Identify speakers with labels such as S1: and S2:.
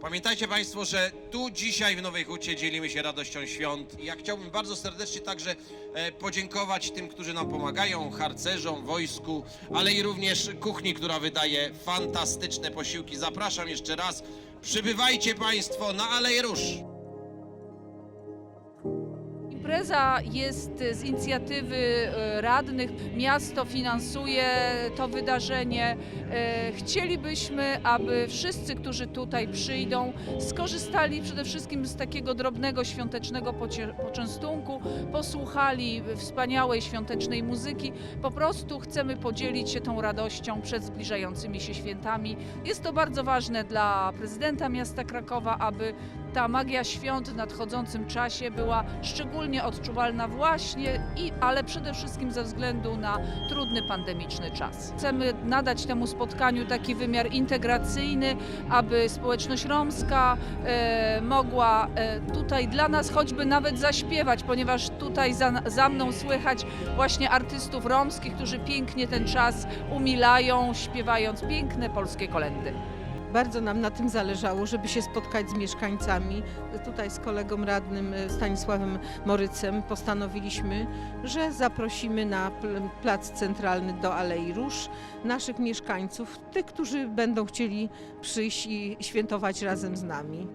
S1: Pamiętajcie Państwo, że tu dzisiaj w Nowej Hucie dzielimy się radością świąt. Ja chciałbym bardzo serdecznie także e, podziękować tym, którzy nam pomagają, harcerzom, wojsku, ale i również kuchni, która wydaje fantastyczne posiłki. Zapraszam jeszcze raz. Przybywajcie Państwo na Alej Róż.
S2: Impreza jest z inicjatywy e, radnych. Miasto finansuje to wydarzenie. E, Chcielibyśmy, aby wszyscy, którzy tutaj przyjdą, skorzystali przede wszystkim z takiego drobnego świątecznego poczęstunku, posłuchali wspaniałej świątecznej muzyki. Po prostu chcemy podzielić się tą radością przed zbliżającymi się świętami. Jest to bardzo ważne dla prezydenta miasta Krakowa, aby ta magia świąt w nadchodzącym czasie była szczególnie odczuwalna właśnie, i, ale przede wszystkim ze względu na trudny pandemiczny czas. Chcemy nadać temu spotkaniu taki wymiar integracyjny, aby społeczność romska e, mogła e, tutaj dla nas choćby nawet zaśpiewać, ponieważ tutaj za, za mną słychać właśnie artystów romskich, którzy pięknie ten czas umilają, śpiewając piękne polskie kolendy.
S3: Bardzo nam na tym zależało, żeby się spotkać z mieszkańcami. Tutaj z kolegą radnym e, Stanisławem Morycem postanowiliśmy, że zaprosimy na pl- plac centralny do Alei Róż naszych mieszkańców, tych, którzy będą chcieli przyjść i świętować razem z nami.